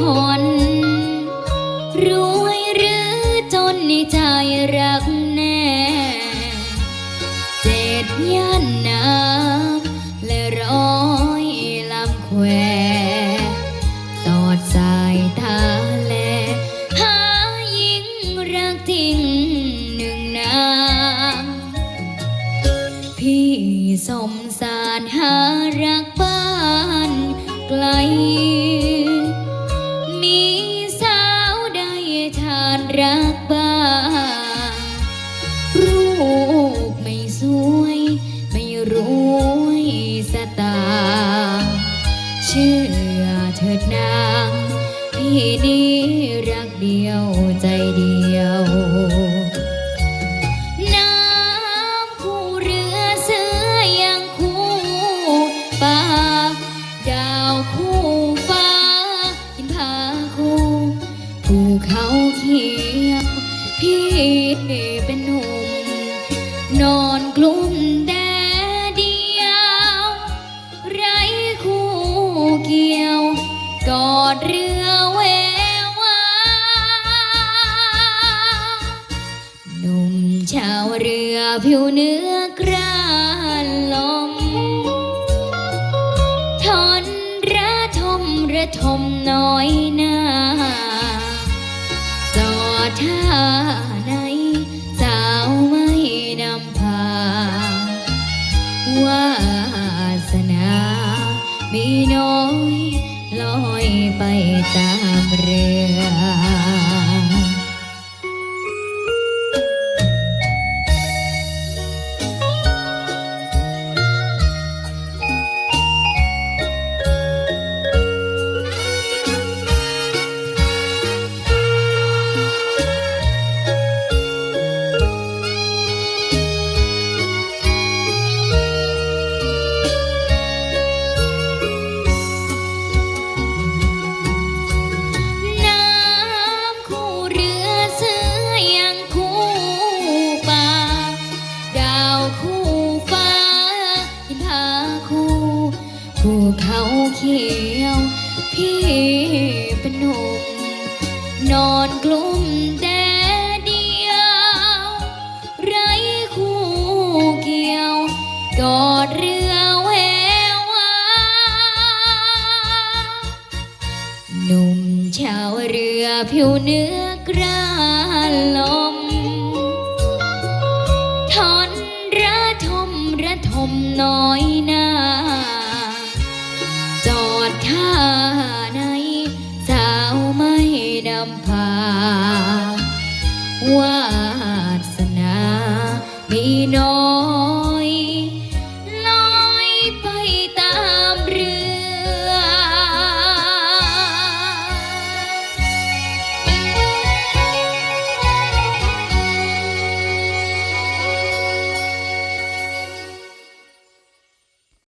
รวยหรือจนในใจรักแน่เจ็ดย่านน้ำและร้อยลำแควสอดสายตาแล หายิงรักจริงหนึ่งนางพี่สมสารหารักบ้านไกล รักบ้างรูปไม่สวย ไม่รวยสตางเชื่อเถิดนาง พี่นี้รักเดียวใจเดียว นอนกลุ่มแดดเดียว ไรคู่เกี่ยว กอดเรือแววาหนุ่มชาวเรือผิวเนื้อกรานลมทนระทมระทมน้อยหน้าจอดท่า ลอยไปตามเรือ เขียว พี่เป็นหนุ่มนอนกลุ่มแดดเดียว ไรคู่เกี่ยว กอดเรือแวววาหนุ่มชาวเรือผิวเนื้อกรานลม ท่าไหนสาวไม่นำพาวาสนามีน้อย